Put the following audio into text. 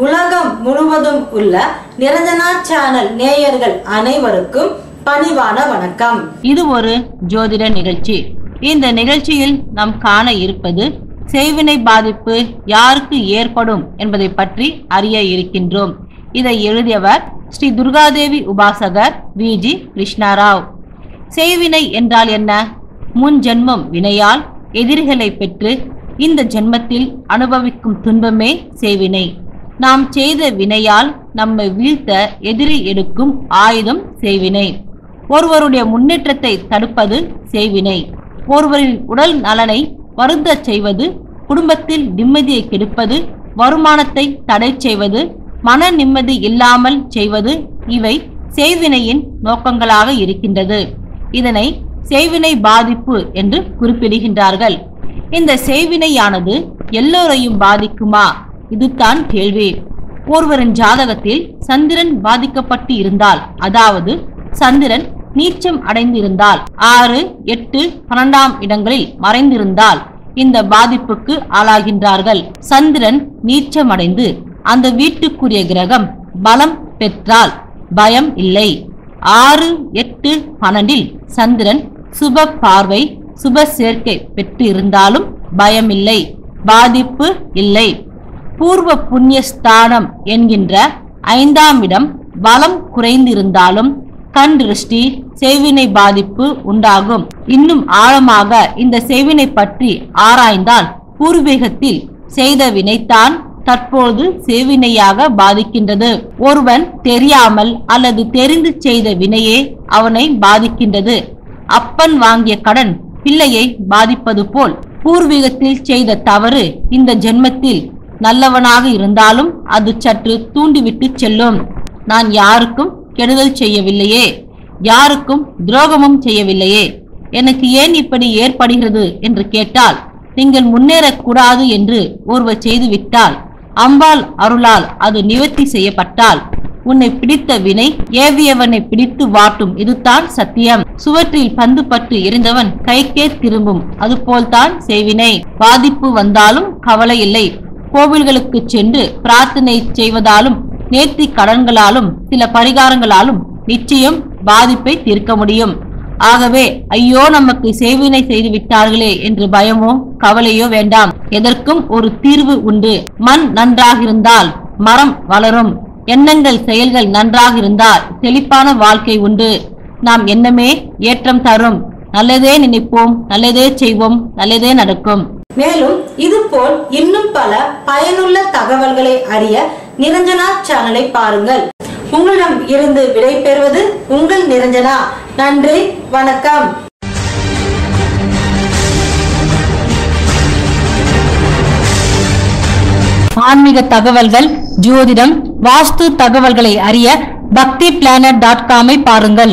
உலகம் முழுவதும் உள்ள நிரஞ்சனா சேனல் நேயர்கள் அனைவருக்கும் பணிவான வணக்கம். இது ஒரு ஜோதிட நிகழ்ச்சி. இந்த நிகழ்ச்சியில் நாம் காண இருப்பது செய்வினை பாதிப்பு யாருக்கு ஏற்படும் என்பதை பற்றி அறிய இருக்கின்றோம். இதை எழுதியவர் ஸ்ரீ துர்காதேவி உபாசகர் விஜி கிருஷ்ணாராவ். செய்வினை என்றால் என்ன? முன் ஜென்மம் வினையால் எதிரிகளை பெற்று இந்த ஜென்மத்தில் அனுபவிக்கும் துன்பமே செய்வினை. நாம் செய்த வினையால் நம்மை வீழ்த்த எதிரி எடுக்கும் ஆயுதம் செய்வினை. ஒருவருடைய முன்னேற்றத்தை தடுப்பது செய்வினை. ஒருவரின் உடல் நலனை வருந்த செய்வது குடும்பத்தில் நிம்மதியை கெடுப்பது வருமானத்தை தடை செய்வது மன நிம்மதி இல்லாமல் செய்வது இவை செய்வினையின் நோக்கங்களாக இருக்கின்றது. இதனை செய்வினை பாதிப்பு என்று குறிப்பிடுகின்றார்கள். இந்த செய்வினையானது எல்லோரையும் பாதிக்குமா? இதுதான் கேள்வி. ஒருவரின் ஜாதகத்தில் சந்திரன் பாதிக்கப்பட்டு இருந்தால் அதாவது சந்திரன் நீச்சம் அடைந்திருந்தால் ஆறு எட்டு பன்னெண்டாம் இடங்களில் மறைந்திருந்தால் இந்த பாதிப்புக்கு ஆளாகின்றார்கள். சந்திரன் நீச்சமடைந்து அந்த வீட்டுக்குரிய கிரகம் பலம் பெற்றால் பயம் இல்லை. ஆறு எட்டு பன்னெண்டில் சந்திரன் சுப பார்வை சுப சேர்க்கை பெற்று இருந்தாலும் பயமில்லை. பாதிப்பு இல்லை. பூர்வ புண்ணிய ஸ்தானம் என்கின்ற ஐந்தாம் இடம் பலம் குறைந்திருந்தாலும் கண் திருஷ்டி செய்வினை பாதிப்பு உண்டாகும். இன்னும் ஆழமாக இந்த செய்வினை பற்றி ஆராய்ந்தால் பூர்வீகத்தில் செய்த வினைத்தான் தற்போது செவினையாக பாதிக்கின்றது. ஒருவன் தெரியாமல் அல்லது தெரிந்து செய்த வினையே அவனை பாதிக்கின்றது. அப்பன் வாங்கிய கடன் பிள்ளையை பாதிப்பது போல் பூர்வீகத்தில் செய்த தவறு இந்த ஜென்மத்தில் நல்லவனாக இருந்தாலும் அது சற்று தூண்டிவிட்டு செல்லும். நான் யாருக்கும் கெடுதல் செய்யவில்லையே. யாருக்கும் துரோகமும் செய்யவில்லையே. எனக்கு ஏன் இப்படி ஏற்படுகிறது என்று கேட்டால் நீங்கள் முன்னேறக்கூடாது என்று ஒருவர் செய்துவிட்டால் அம்பாள் அருளால் அது நிவர்த்தி செய்யப்பட்டால் உன்னை பிடித்த வினை ஏவியவனை பிடித்து வாட்டும். இதுதான் சத்தியம். சுவற்றில் பந்து பட்டு இருந்தவன் கைக்கே திரும்பும். அதுபோல்தான் செய்வினை. பாதிப்பு வந்தாலும் கவலை இல்லை. கோவில்களுக்கு சென்று பிரார்த்தனை செய்வதாலும் நேர்த்தி கடன்களாலும் சில பரிகாரங்களாலும் நிச்சயம் பாதிப்பை தீர்க்க முடியும். ஆகவே ஐயோ நமக்கு சேவினை செய்து விட்டார்களே என்று பயமோ கவலையோ வேண்டாம். எதற்கும் ஒரு தீர்வு உண்டு. மண் நன்றாக இருந்தால் மரம் வளரும். எண்ணங்கள் செயல்கள் நன்றாக இருந்தால் செழிப்பான வாழ்க்கை உண்டு. நாம் எண்ணமே ஏற்றம் தரும். நல்லதே நினைப்போம் நல்லதே செய்வோம் நல்லதே நடக்கும். மேலும் இதுபோல் இன்னும் பல பயனுள்ள தகவல்களை அறிய நிரஞ்சனா சேனலை பாருங்கள். உங்களிடம் இருந்து விடை உங்கள் நிரஞ்சனா. நன்றி வணக்கம். ஆன்மீக தகவல்கள் ஜோதிடம் வாஸ்து தகவல்களை அறிய பக்தி பிளானட் டாட் காமை பாருங்கள்.